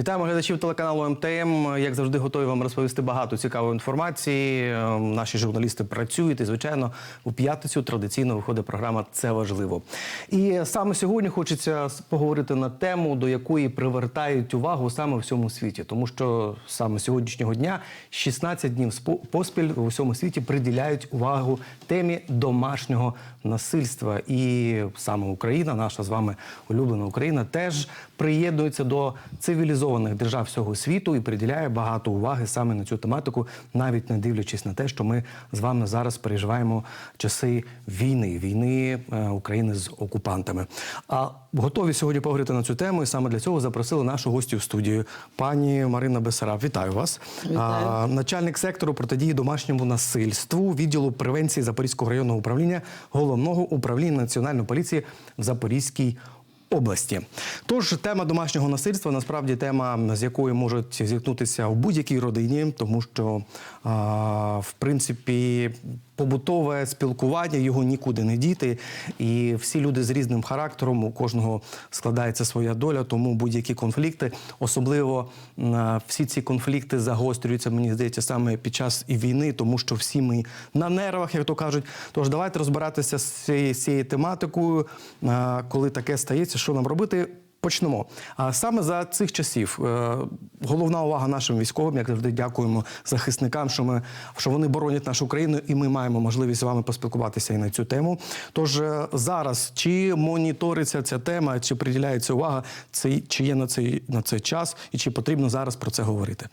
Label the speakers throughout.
Speaker 1: Вітаємо глядачів телеканалу МТМ. Як завжди, готові вам розповісти багато цікавої інформації. Е, Наші журналісти працюють і, звичайно, у п'ятницю традиційно виходить програма Це важливо. І саме сьогодні хочеться поговорити на тему, до якої привертають увагу саме в всьому світі, тому що саме сьогоднішнього дня 16 днів поспіль у всьому світі приділяють увагу темі домашнього насильства. І саме Україна, наша з вами улюблена Україна, теж приєднується до цивілізованих держав всього світу і приділяє багато уваги саме на цю тематику, навіть не дивлячись на те, що ми з вами зараз переживаємо часи війни, війни е, України з окупантами. А готові сьогодні поговорити на цю тему, і саме для цього запросили нашу гостю в студію, пані Марина Бесараб. Вітаю вас.
Speaker 2: Вітаю.
Speaker 1: А, начальник сектору протидії домашньому насильству відділу превенції Запорізького районного управління головного управління національної поліції в Запорізькій. Області, тож тема домашнього насильства насправді тема, з якою можуть зіткнутися в будь-якій родині, тому що в принципі побутове спілкування його нікуди не діти, і всі люди з різним характером, у кожного складається своя доля, тому будь-які конфлікти, особливо м, всі ці конфлікти загострюються, мені здається, саме під час і війни, тому що всі ми на нервах, як то кажуть. Тож давайте розбиратися з цією, з цією тематикою, коли таке стається, що нам робити. Почнемо. Саме за цих часів е, головна увага нашим військовим, як завжди, дякуємо захисникам, що ми що вони боронять нашу країну, і ми маємо можливість з вами поспілкуватися і на цю тему. Тож е, зараз чи моніториться ця тема, чи приділяється увага, це чи є на цей на цей час, і чи потрібно зараз про це говорити?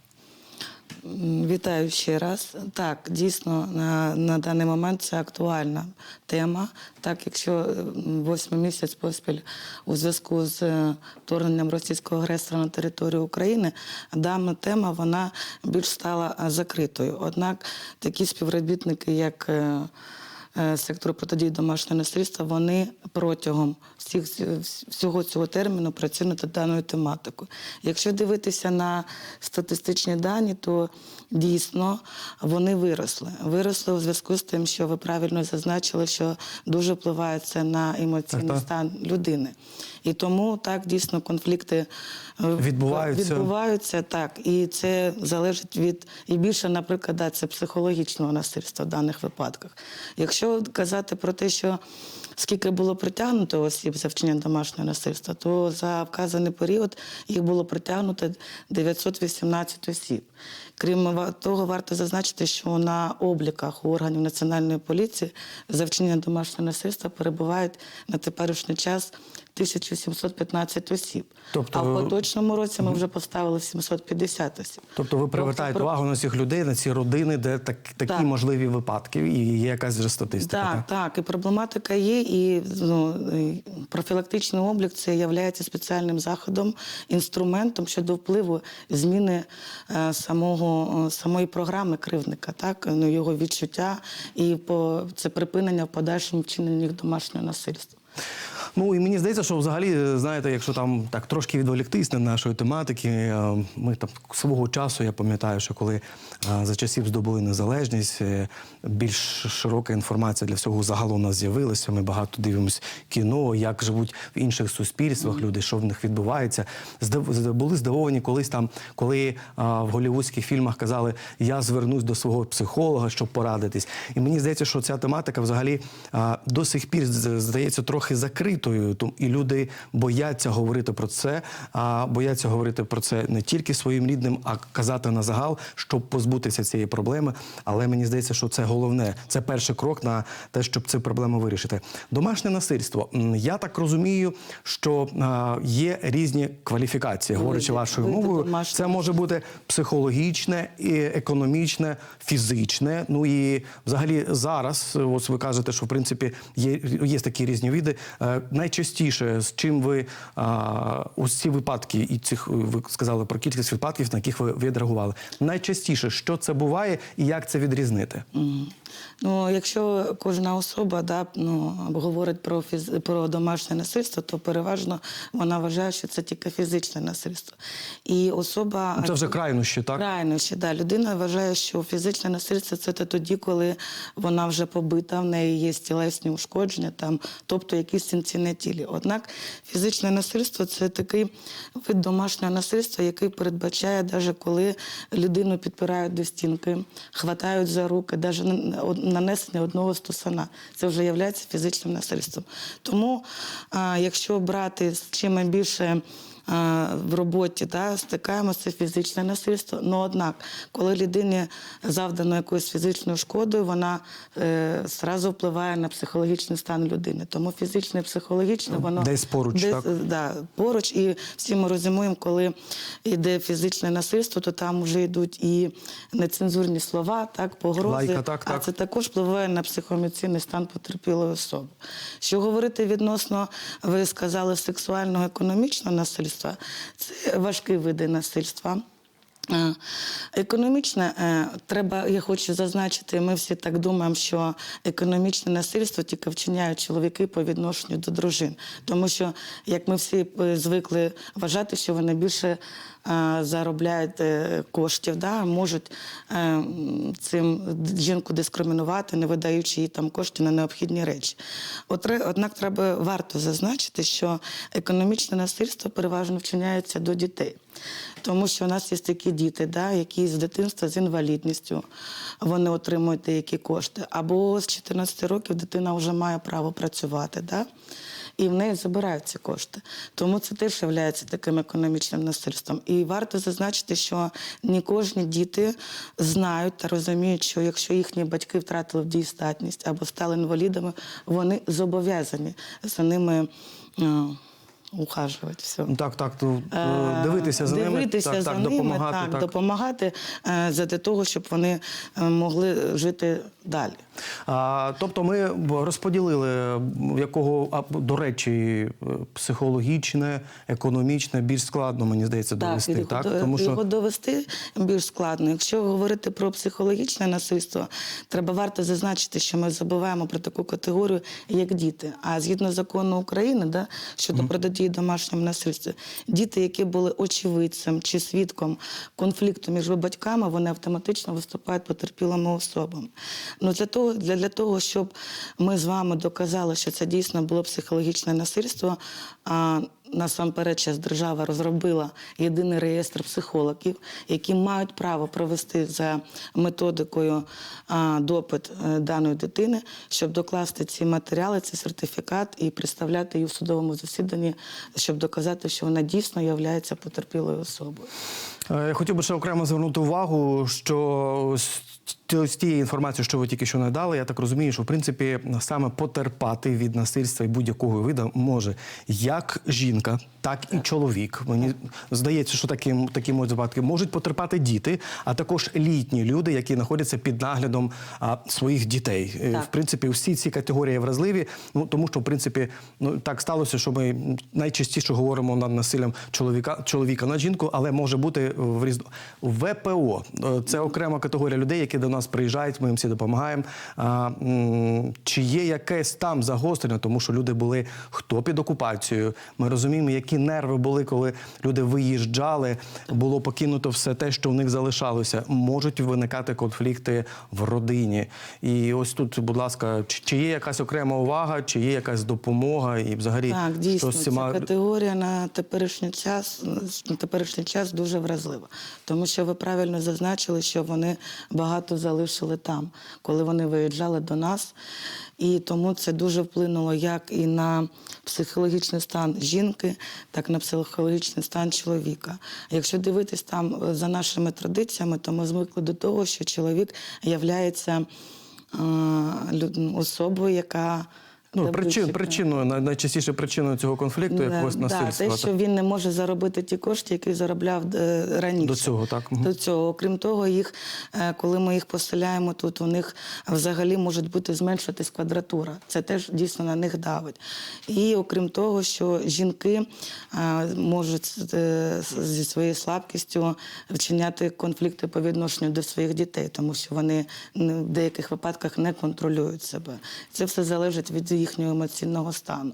Speaker 2: Вітаю ще раз. Так, дійсно, на, на даний момент це актуальна тема. Так, якщо е, восьмий місяць поспіль у зв'язку з е, вторгненням російського агресора на територію України, дана тема вона більш стала е, закритою. Однак такі співробітники, як сектору протидії домашнього насильства, вони протягом всіх, всього цього терміну працюють над даною тематикою. Якщо дивитися на статистичні дані, то дійсно вони виросли. Виросли у зв'язку з тим, що ви правильно зазначили, що дуже впливає це на емоційний стан людини. І тому так дійсно конфлікти е,
Speaker 1: Відбуваються.
Speaker 2: відбуваються так. І це залежить від і більше, наприклад, да, це психологічного насильства в даних випадках. Якщо казати про те, що скільки було притягнуто осіб за вчинення домашнього насильства, то за вказаний період їх було притягнуто 918 осіб. Крім того, варто зазначити, що на обліках у органів національної поліції за вчинення домашнього насильства перебувають на теперішній час 1715 осіб.
Speaker 1: Тобто
Speaker 2: а в поточному році ми вже поставили 750 осіб.
Speaker 1: Тобто ви привертаєте
Speaker 2: про-
Speaker 1: увагу на цих людей, на ці родини, де так, такі
Speaker 2: Так.
Speaker 1: можливі випадки, і є якась вже статистика.
Speaker 2: Так, так, і проблематика є, і ну, профілактичний облік це є спеціальним заходом, інструментом щодо впливу зміни е, самого, е, самої програми кривника, так, ну, його відчуття і по, це припинення в подальшому вчинення домашнього насильства.
Speaker 1: Ну і мені здається, що взагалі, знаєте, якщо там так трошки відволіктись на нашої тематики, е, ми там свого часу, я пам'ятаю, що коли е, за часів здобули незалежність, е, більш широка інформація для всього загалом у нас з'явилася. Ми багато дивимося кіно, як живуть в інших суспільствах люди, що в них відбувається. Були здивовані колись там, коли е, в голівудських фільмах казали, я звернусь до свого психолога, щоб порадитись. І мені здається, що ця тематика взагалі до сих пір здається трохи закритою. Тому і люди бояться говорити про це, а бояться говорити про це не тільки своїм рідним, а казати на загал, щоб позбутися цієї проблеми. Але мені здається, що це головне, це перший крок на те, щоб цю проблему вирішити. Домашнє насильство. Я так розумію, що є різні кваліфікації, говорячи вашою мовою. Це може бути психологічне, економічне, фізичне. Ну і взагалі зараз, ось ви кажете, що в принципі є, є такі різні види. Е, Найчастіше з чим ви ось ці випадки, і цих ви сказали про кількість випадків, на яких ви відреагували. Найчастіше, що це буває і як це відрізнити?
Speaker 2: Мгм. Ну, якщо кожна особа да, ну, говорить про, фіз... про домашнє насильство, то переважно вона вважає, що це тільки фізичне насильство. І особа
Speaker 1: Ну, Це вже крайнощі, так?
Speaker 2: Крайнощі, да. Людина вважає, що фізичне насильство це тоді, коли вона вже побита, в неї є тілесні ушкодження, там, тобто якісь інці- на тілі. Однак фізичне насильство це такий вид домашнього насильства, який передбачає, навіть коли людину підпирають до стінки, хватають за руки, навіть нанесення одного стусана. Це вже є фізичним насильством. Тому, якщо брати з чим більше в роботі та, стикаємося фізичне насильство. Ну, однак, коли людині завдано якоюсь фізичною шкодою, вона е, зразу впливає на психологічний стан людини. Тому фізичне і психологічне воно
Speaker 1: Десь поруч, так?
Speaker 2: е, Да, поруч. І всі ми розуміємо, коли йде фізичне насильство, то там вже йдуть і нецензурні слова, так, погрози.
Speaker 1: Лайка, так,
Speaker 2: а
Speaker 1: так.
Speaker 2: це також впливає на психоемоційний стан потерпілої особи. Що говорити відносно, ви сказали, сексуального економічного насильства, це важкі види насильства. Е, Економічне е, треба, я хочу зазначити, ми всі так думаємо, що економічне насильство тільки вчиняють чоловіки по відношенню до дружин. Тому що, як ми всі е, звикли вважати, що вони більше заробляють коштів, да, можуть цим жінку дискримінувати, не видаючи їй там кошти на необхідні речі. Однак треба варто зазначити, що економічне насильство переважно вчиняється до дітей. Тому що у нас є такі діти, да, які з дитинства з інвалідністю вони отримують деякі кошти. Або з 14 років дитина вже має право працювати, да, і в неї забирають ці кошти. Тому це теж є таким економічним насильством. І варто зазначити, що не кожні діти знають та розуміють, що якщо їхні батьки втратили дієздатність або стали інвалідами, вони зобов'язані за ними. Е, Ухажувати все.
Speaker 1: Ну, Так, так, то, е,
Speaker 2: Е,
Speaker 1: дивитися за ними,
Speaker 2: дивитися
Speaker 1: так,
Speaker 2: за
Speaker 1: так,
Speaker 2: ними,
Speaker 1: допомагати.
Speaker 2: так,
Speaker 1: так.
Speaker 2: допомагати для того, щоб вони е, могли жити далі.
Speaker 1: А, тобто ми розподілили, якого, а, до речі, психологічне, економічне, більш складно, мені здається, довести.
Speaker 2: його,
Speaker 1: Так,
Speaker 2: до-
Speaker 1: Тому що
Speaker 2: його довести більш складно. Якщо говорити про психологічне насильство, треба варто зазначити, що ми забуваємо про таку категорію, як діти. А згідно закону України, да, щодо протидії домашньому насильству, діти, які були очевидцем чи свідком конфлікту між батьками, вони автоматично виступають потерпілими особами. Ну для того, для, для того, щоб ми з вами доказали, що це дійсно було психологічне насильство. А, Насамперед, час держава розробила єдиний реєстр психологів, які мають право провести за методикою а, допит е, даної дитини, щоб докласти ці матеріали, цей сертифікат і представляти її в судовому засіданні, щоб доказати, що вона дійсно є потерпілою особою.
Speaker 1: Е, Я хотів би ще окремо звернути увагу, що з тієї інформації, що ви тільки що надали, я так розумію, що в принципі саме потерпати від насильства і будь-якого виду може як жінка, так і чоловік. Мені здається, що такі, такі можуть випадки можуть потерпати діти, а також літні люди, які знаходяться під наглядом а, своїх дітей. Е,
Speaker 2: Так.
Speaker 1: В принципі, всі ці категорії вразливі. Ну тому що в принципі ну так сталося, що ми найчастіше говоримо над насиллям чоловіка чоловіка над жінку, але може бути в різно ВПО. Це окрема категорія людей, які до нас приїжджають. Ми їм всі допомагаємо. А, чи є якесь там загострення, тому що люди були хто під окупацією? Ми розуміємо, які нерви були, коли люди виїжджали. Було покинуто все те, що в них залишалося. Можуть виникати конфлікти в родині. І ось тут, будь ласка, чи, є якась окрема увага, чи є якась допомога, і взагалі
Speaker 2: Так, дійсно,
Speaker 1: що цими...
Speaker 2: ця категорія на теперішній час на теперішній час дуже вразлива, тому що ви правильно зазначили, що вони багато залишили там, коли вони виїжджали до нас. І тому це дуже вплинуло як і на психологічний стан жінки, так і на психологічний стан чоловіка. Якщо дивитись там е, за нашими традиціями, то ми звикли до того, що чоловік являється е, особою, яка
Speaker 1: Ну, причин, причиною, найчастіше причиною цього конфлікту, якогось
Speaker 2: Да,
Speaker 1: насильства.
Speaker 2: те, що він не може заробити ті кошти, які заробляв е, раніше.
Speaker 1: До цього, так.
Speaker 2: До цього. Окрім того, їх, е, коли ми їх поселяємо тут, у них взагалі може бути зменшуватись квадратура. Це теж дійсно на них давить. І окрім того, що жінки е, можуть зі своєю слабкістю вчиняти конфлікти по відношенню до своїх дітей, тому що вони в деяких випадках не контролюють себе. Це все залежить від їхнього емоційного стану.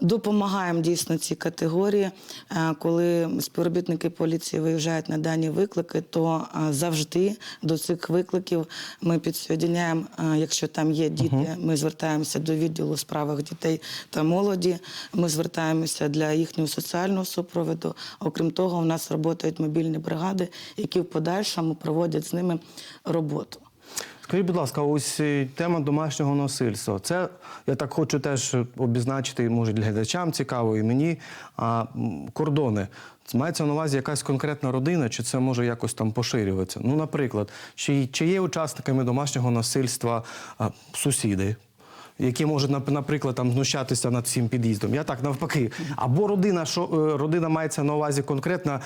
Speaker 2: Допомагаємо дійсно цій категорії. Е, Коли співробітники поліції виїжджають на дані виклики, то е, завжди до цих викликів ми підсоєдняємо, е, якщо там є діти, ми звертаємося до відділу справах дітей та молоді. Ми звертаємося для їхнього соціального супроводу. Окрім того, у нас працюють мобільні бригади, які в подальшому проводять з ними роботу.
Speaker 1: Скажіть, будь ласка, ось е, тема домашнього насильства. Це я так хочу теж обізначити, може, для глядачам цікаво і мені. А кордони. Мається на увазі якась конкретна родина, чи це може якось там поширюватися? Ну, наприклад, чи, чи є учасниками домашнього насильства а, сусіди? Які можуть, нап- наприклад, там знущатися над всім під'їздом. Я так навпаки. Або родина, що е, родина мається на увазі конкретно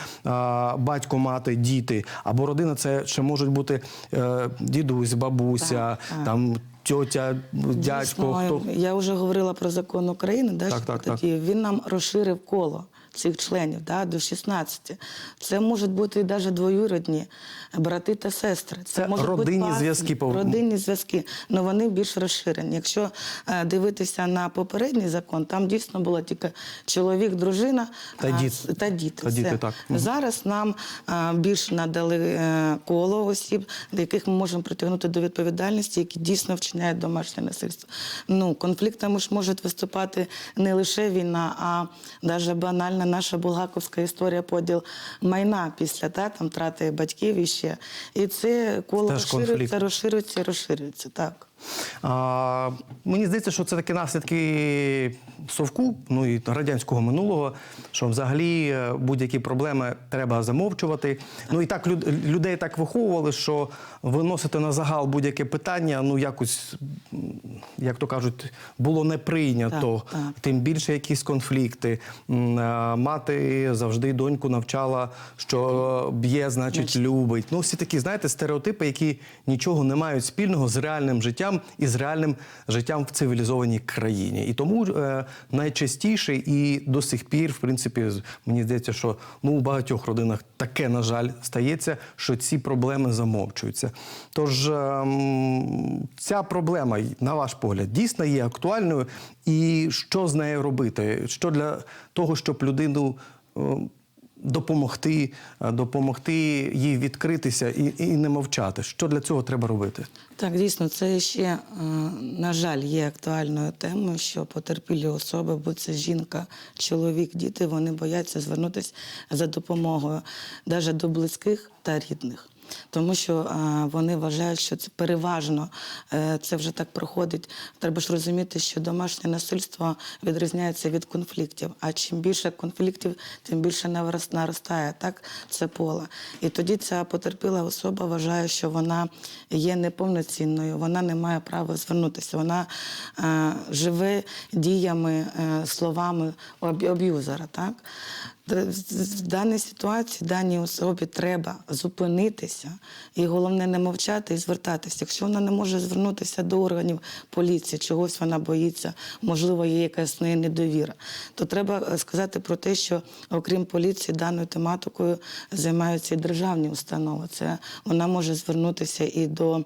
Speaker 1: батько, мати, діти, або родина це ще можуть бути е, дідусь, бабуся,
Speaker 2: Так, так.
Speaker 1: там тьотя, дядько.
Speaker 2: Дійсно,
Speaker 1: Хто
Speaker 2: Я вже говорила про закон України, да,
Speaker 1: Так,
Speaker 2: що
Speaker 1: так,
Speaker 2: тоді він нам розширив коло цих членів да, до 16. Це можуть бути і навіть двоюродні брати та сестри.
Speaker 1: Це
Speaker 2: можуть
Speaker 1: родинні зв'язки,
Speaker 2: Родинні зв'язки, але вони більш розширені. Якщо е, дивитися на попередній закон, там дійсно було тільки чоловік, дружина
Speaker 1: Та
Speaker 2: а,
Speaker 1: діти.
Speaker 2: та діти.
Speaker 1: Та діти, так.
Speaker 2: Зараз нам а, більше надали е, коло осіб, до яких ми можемо притягнути до відповідальності, які дійсно вчиняють домашнє насильство. Ну, конфліктами ж може виступати не лише війна, а навіть банальна наша булгаковська історія поділ майна після та, там, трати батьків і ще. І це коло розширюється, розширюється розширюється. Так.
Speaker 1: А, мені здається, що це такі наслідки совку, ну і радянського минулого, що взагалі е, будь-які проблеми треба замовчувати. Ну і так люд- людей так виховували, що виносити на загал будь-яке питання, ну якось, як то кажуть, було не прийнято.
Speaker 2: Так, так.
Speaker 1: Тим більше якісь конфлікти. Е, Мати завжди доньку навчала, що б'є, значить, любить. Ну, всі такі, знаєте, стереотипи, які нічого не мають спільного з реальним життям і з реальним життям в цивілізованій країні. І тому е, найчастіше і до сих пір, в принципі, мені здається, що ну у багатьох родинах таке, на жаль, стається, що ці проблеми замовчуються. Тож ем, ця проблема, на ваш погляд, дійсно є актуальною, і що з нею робити? Що для того, щоб людину. е, Допомогти, е, допомогти їй відкритися і, і не мовчати. Що для цього треба робити?
Speaker 2: Так, дійсно, це ще, е, на жаль, є актуальною темою, що потерпілі особи, будь це жінка, чоловік, діти, вони бояться звернутися за допомогою навіть до близьких та рідних. Тому що вони вважають, що це переважно е, це вже так проходить. Треба ж розуміти, що домашнє насильство відрізняється від конфліктів. А чим більше конфліктів, тим більше наростає так це поле. І тоді ця потерпіла особа вважає, що вона є неповноцінною, вона не має права звернутися. Вона живе діями, е, словами аб- аб'юзера. Так? В даній ситуації даній особі треба зупинитися і головне не мовчати і звертатися. Якщо вона не може звернутися до органів поліції, чогось вона боїться, можливо, є якась неї недовіра, то треба е, сказати про те, що окрім поліції, даною тематикою займаються і державні установи. Це вона може звернутися і до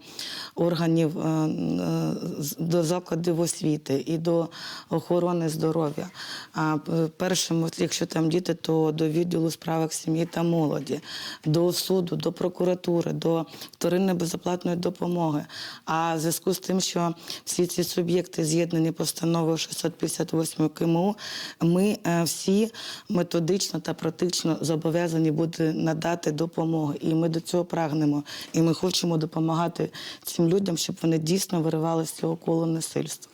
Speaker 2: органів, е, е, до закладів освіти, і до охорони здоров'я. А першим, якщо там діти, то до відділу справах сім'ї та молоді, до суду, до прокуратури, до вторинної безоплатної допомоги. А в зв'язку з тим, що всі ці суб'єкти з'єднані постановою 658 КМУ, ми е, всі методично та практично зобов'язані бути надати допомогу. І ми до цього прагнемо. І ми хочемо допомагати цим людям, щоб вони дійсно виривали з цього колу насильства.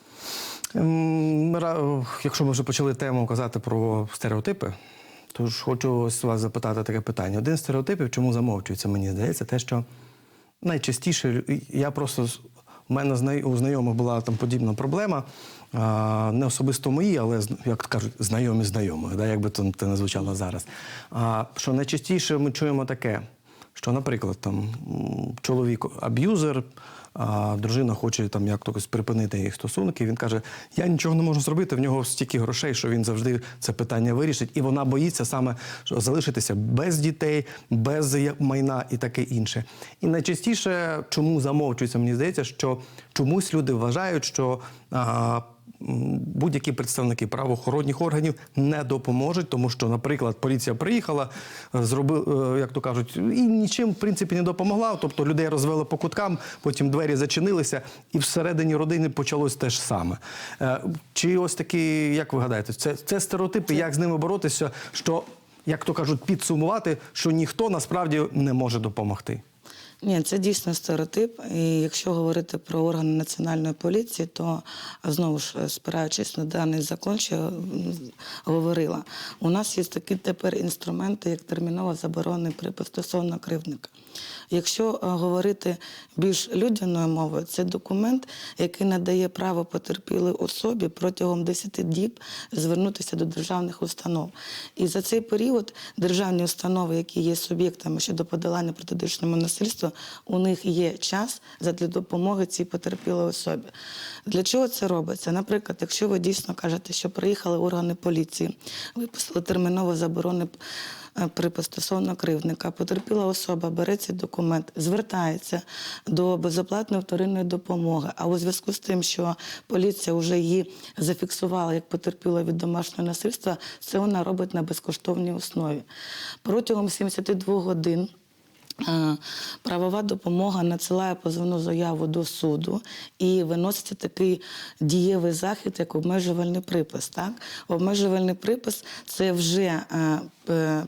Speaker 1: Ем, Якщо ми вже почали тему казати про стереотипи, то ж хочу ось вас запитати таке питання. Один з стереотипів, чому замовчується, мені здається, те, що найчастіше я просто у мене у знайомих була там подібна проблема. Не особисто мої, але як кажуть, знайомі знайомих, да, як би це не звучало зараз. А, Що найчастіше ми чуємо таке, що, наприклад, там чоловік аб'юзер, а дружина хоче там як якось припинити їх стосунки. Він каже: Я нічого не можу зробити, в нього стільки грошей, що він завжди це питання вирішить. І вона боїться саме залишитися без дітей, без майна і таке інше. І найчастіше, чому замовчується, мені здається, що чомусь люди вважають, що. А, будь-які представники правоохоронних органів не допоможуть, тому що, наприклад, поліція приїхала, е, зробила, як то кажуть, і нічим в принципі не допомогла. Тобто людей розвели по куткам, потім двері зачинилися, і всередині родини почалось те ж саме. Е, Чи ось такі, як ви гадаєте, це, це стереотипи, як з ними боротися, що, як то кажуть, підсумувати, що ніхто насправді не може допомогти.
Speaker 2: Ні, це дійсно стереотип. І якщо говорити про органи національної поліції, то знову ж спираючись на даний закон, що говорила, у нас є такі тепер інструменти, як термінова заборона припис стосовно кривдника. Якщо е, говорити більш людяною мовою, це документ, який надає право потерпілій особі протягом 10 діб звернутися до державних установ. І за цей період державні установи, які є суб'єктами щодо подолання протидичному насильству, у них є час для допомоги цій потерпілій особі. Для чого це робиться? Наприклад, якщо ви дійсно кажете, що приїхали органи поліції, випустили терміново заборони стосовно кривдника, потерпіла особа бере цей документ, звертається до безоплатної вторинної допомоги. А у зв'язку з тим, що поліція вже її зафіксувала як потерпіла від домашнього насильства, це вона робить на безкоштовній основі. Протягом 72 годин. Е, Правова допомога надсилає позовну заяву до суду і виноситься такий дієвий захід, як обмежувальний припис. Так? Обмежувальний припис це вже е,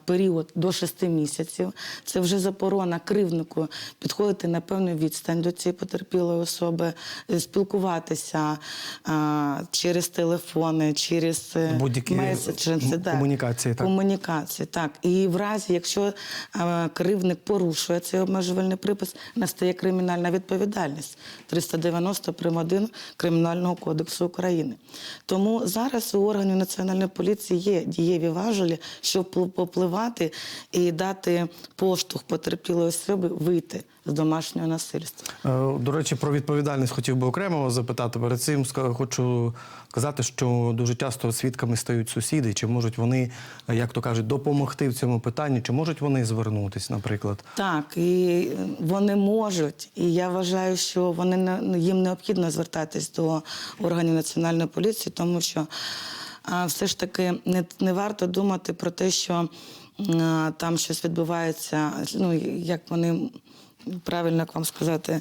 Speaker 2: період до 6 місяців, це вже заборона кривднику підходити на певну відстань до цієї потерпілої особи, е, спілкуватися е, через телефони, через е, меседжі,
Speaker 1: комунікації, так.
Speaker 2: Комунікації, так. І в разі, якщо е, кривдник порушує цей обмежувальний припис, настає кримінальна відповідальність 390 прим. 1 Кримінального кодексу України. Тому зараз у органів національної поліції є дієві важелі, щоб впл- попливати і дати поштовх потерпілої особи вийти з домашнього насильства.
Speaker 1: Е, До речі, про відповідальність хотів би окремо запитати. Перед цим хочу сказати, що дуже часто свідками стають сусіди. Чи можуть вони, е, як то кажуть, допомогти в цьому питанні? Чи можуть вони звернутися, наприклад?
Speaker 2: Так, і вони можуть, і я вважаю, що вони їм необхідно звертатись до органів національної поліції, тому що все ж таки не, не варто думати про те, що там щось відбувається. Ну як вони правильно як вам сказати,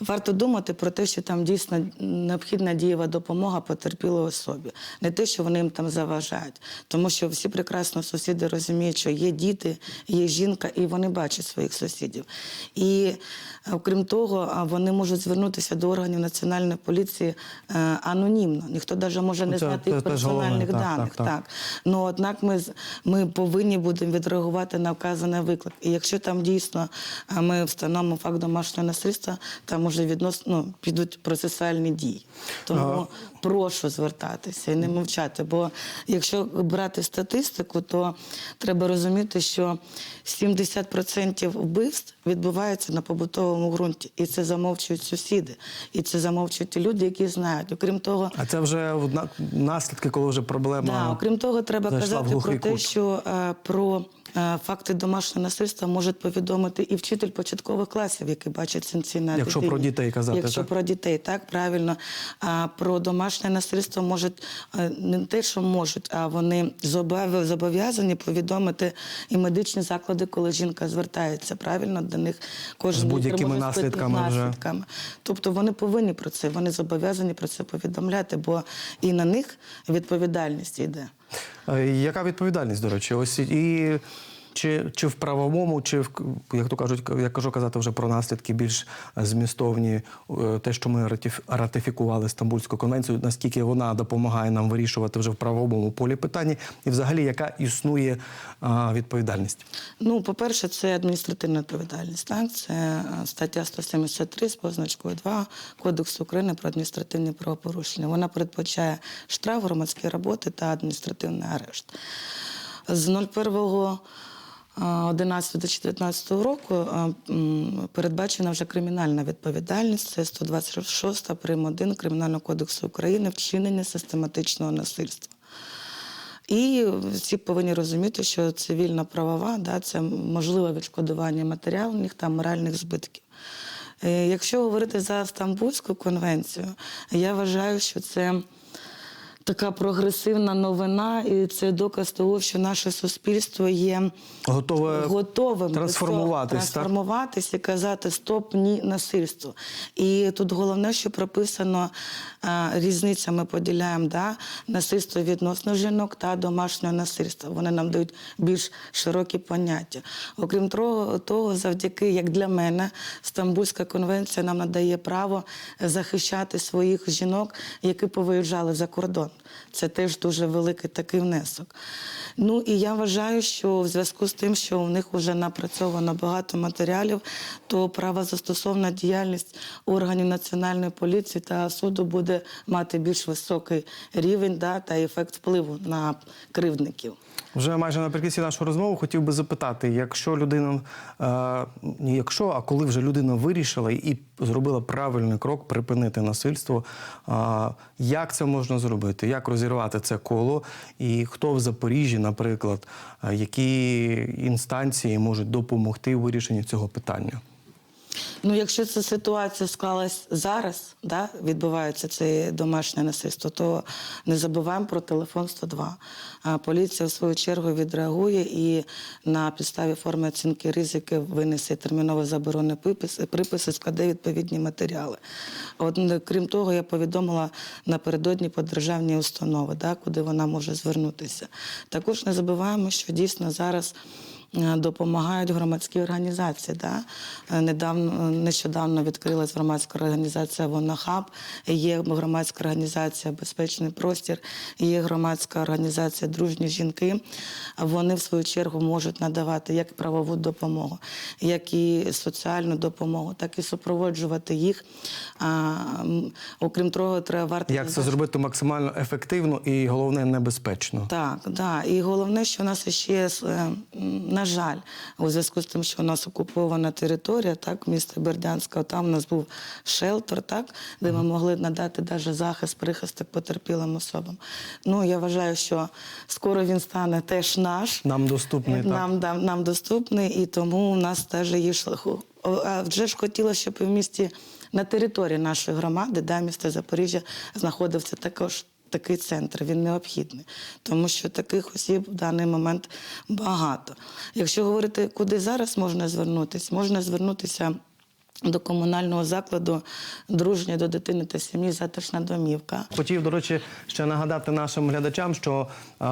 Speaker 2: варто думати про те, що там дійсно необхідна дієва допомога потерпілій особі, не те, що вони їм там заважають. Тому що всі прекрасно сусіди розуміють, що є діти, є жінка, і вони бачать своїх сусідів. І е, окрім того, вони можуть звернутися до органів національної поліції е, анонімно. Ніхто навіть може не знати їх персональних даних.
Speaker 1: так. Так.
Speaker 2: Ну однак ми ми повинні будемо відреагувати на вказаний виклик. І якщо там дійсно ми встановимо факт домашнього насильства, там уже відносно ну, підуть процесуальні дії. Тому прошу звертатися і не мовчати. Бо якщо брати статистику, то треба розуміти, що 70% вбивств відбувається на побутовому ґрунті, і це замовчують сусіди, і це замовчують ті люди, які знають. Окрім того,
Speaker 1: А це вже наслідки, коли вже проблема.
Speaker 2: Да, окрім того, треба казати про те,
Speaker 1: кут.
Speaker 2: що е, про факти домашнього насильства може повідомити і вчитель початкових класів, який бачить сенсі на
Speaker 1: Якщо про дітей казати,
Speaker 2: Якщо
Speaker 1: так?
Speaker 2: про дітей, так правильно. А про домашнє насильство можуть е, не те, що можуть, а вони зобов'язані повідомити і медичні заклади, коли жінка звертається. Правильно до них кожен
Speaker 1: З будь-якими
Speaker 2: спити-
Speaker 1: наслідками вже.
Speaker 2: наслідками. Тобто вони повинні про це, вони зобов'язані про це повідомляти, бо і на них відповідальність йде.
Speaker 1: Е, Яка відповідальність, до речі? Ось і чи, чи в правовому, чи в як то кажуть, я кажу казати вже про наслідки більш змістовні, е, те, що ми ратифікували Стамбульську конвенцію, наскільки вона допомагає нам вирішувати вже в правовому полі питання, і взагалі яка існує відповідальність?
Speaker 2: Ну, по-перше, це адміністративна відповідальність. Так? Це е, стаття 173 з позначкою 2 Кодексу України про адміністративні правопорушення. Вона передбачає штраф, громадські роботи та адміністративний арешт. З 01 11-2019 року е, передбачена вже кримінальна відповідальність. Це 126 прим. 1 Кримінального кодексу України вчинення систематичного насильства. І всі повинні розуміти, що цивільна правова да, це можливе відшкодування матеріальних та моральних збитків. Е, Якщо говорити за Стамбульську конвенцію, я вважаю, що це така прогресивна новина, і це доказ того, що наше суспільство є
Speaker 1: Готове
Speaker 2: готовим до
Speaker 1: трансформуватись, так?
Speaker 2: і казати стоп, ні насильству. І тут головне, що прописано а, різниця. Ми поділяємо да, насильство відносно жінок та домашнього насильства. Вони нам дають більш широкі поняття. Окрім того, того, завдяки, як для мене, Стамбульська конвенція нам надає право захищати своїх жінок, які повиїжджали за кордон. Це теж дуже великий такий внесок. Ну і я вважаю, що в зв'язку з тим, що у них вже напрацьовано багато матеріалів, то правозастосовна діяльність органів національної поліції та суду буде мати більш високий рівень да, та ефект впливу на кривдників.
Speaker 1: Вже майже наприкінці нашої розмови хотів би запитати, якщо людина, не якщо, а коли вже людина вирішила і зробила правильний крок припинити насильство, е, як це можна зробити? Як розірвати це коло? І хто в Запоріжжі, наприклад, е, які інстанції можуть допомогти у вирішенні цього питання?
Speaker 2: Ну, якщо ця ситуація склалась зараз, да, відбувається це домашнє насильство, то не забуваємо про телефон 102. А поліція в свою чергу відреагує і на підставі форми оцінки ризики винесе терміново заборонний припис, припис і складе відповідні матеріали. От, крім того, я повідомила напередодні по державні установи, да, куди вона може звернутися. Також не забуваємо, що дійсно зараз. Е, Допомагають громадські організації. Да? Е, Недавно нещодавно відкрилась громадська організація Вонахаб, є громадська організація Безпечний простір, є громадська організація Дружні жінки. Вони в свою чергу можуть надавати як правову допомогу, як і соціальну допомогу, так і супроводжувати їх. А, окрім того, треба варто
Speaker 1: Як це зробити максимально ефективно і головне небезпечно?
Speaker 2: так, да. І головне, що у нас ще, е, м, на жаль, у зв'язку з тим, що у нас окупована територія, так, місто Бердянська, там у нас був шелтер, так, де ми могли надати навіть захист, прихисток потерпілим особам. Ну, я вважаю, що скоро він стане теж наш.
Speaker 1: Нам доступний так.
Speaker 2: Нам, да, нам доступний, і тому у нас теж є шляху. А вже ж хотілося, щоб в місті на території нашої громади, да, міста Запоріжжя, знаходився також такий центр. Він необхідний, тому що таких осіб в даний момент багато. Якщо говорити, куди зараз можна звернутися, можна звернутися. До комунального закладу дружня до дитини та сім'ї затишна домівка.
Speaker 1: Хотів, до речі, ще нагадати нашим глядачам, що е,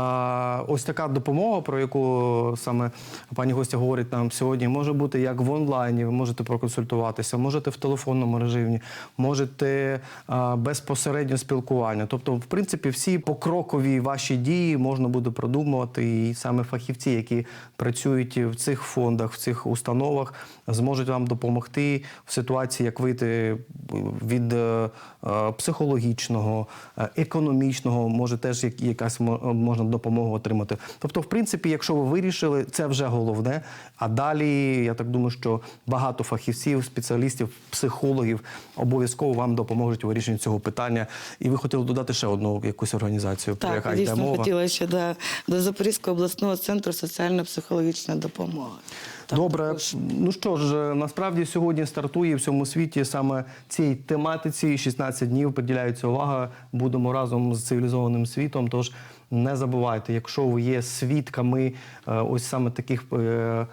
Speaker 1: ось така допомога, про яку саме пані гостя говорить нам сьогодні, може бути як в онлайні. Ви можете проконсультуватися, можете в телефонному режимі, можете е, безпосередньо спілкування. Тобто, в принципі, всі покрокові ваші дії можна буде продумувати, і саме фахівці, які працюють в цих фондах, в цих установах, зможуть вам допомогти в ситуації, як вийти від е, е, психологічного, е, економічного, може теж якась мо- можна допомогу отримати. Тобто, в принципі, якщо ви вирішили, це вже головне. А далі я так думаю, що багато фахівців, спеціалістів, психологів обов'язково вам допоможуть у вирішенні цього питання. І ви хотіли додати ще одну якусь організацію, про
Speaker 2: Так,
Speaker 1: яка йде
Speaker 2: дійсно
Speaker 1: мова.
Speaker 2: хотіла ще до, до Запорізького обласного центру соціально-психологічної допомоги. Там
Speaker 1: Добре,
Speaker 2: також
Speaker 1: ну що ж, насправді сьогодні стартує в всьому світі саме цій тематиці. 16 днів приділяється увага. Будемо разом з цивілізованим світом. Тож не забувайте, якщо ви є свідками е, ось саме таких. е, е,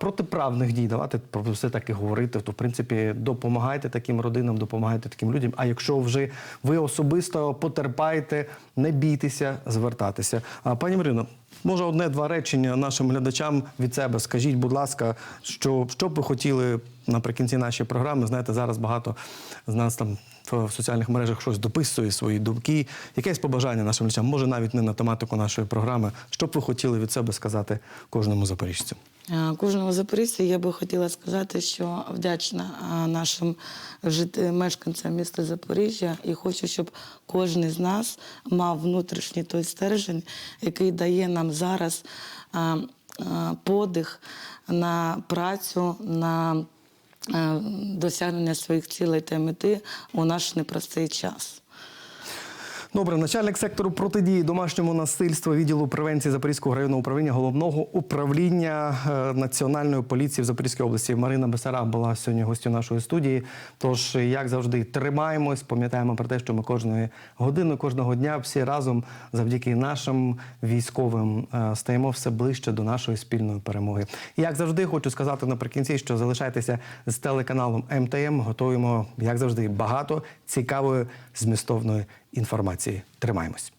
Speaker 1: Протиправних дій, давайте про все таки говорити. То в принципі допомагайте таким родинам, допомагайте таким людям. А якщо вже ви особисто потерпаєте, не бійтеся звертатися. Пані Марино, може одне-два речення нашим глядачам від себе. Скажіть, будь ласка, що, що б ви хотіли наприкінці нашої програми? Знаєте, зараз багато з нас там в соціальних мережах щось дописує свої думки. Якесь побажання нашим глядачам, може навіть не на тематику нашої програми. Що б ви хотіли від себе сказати кожному запоріжцю?
Speaker 2: Е, Кожному запорізцю я би хотіла сказати, що вдячна е, нашим мешканцям міста Запоріжжя і хочу, щоб кожен з нас мав внутрішній той стержень, який дає нам зараз подих на працю, на досягнення своїх цілей та мети у наш непростий час.
Speaker 1: Добре, начальник сектору протидії домашньому насильству відділу превенції Запорізького районного управління головного управління е, національної поліції в Запорізькій області Марина Бесараб була сьогодні гостю нашої студії. Тож, як завжди, тримаємось, пам'ятаємо про те, що ми кожної години, кожного дня всі разом завдяки нашим військовим е, стаємо все ближче до нашої спільної перемоги. Як завжди, хочу сказати наприкінці, що залишайтеся з телеканалом МТМ. Готуємо, як завжди, багато цікавої змістовної інформації. Тримаємось.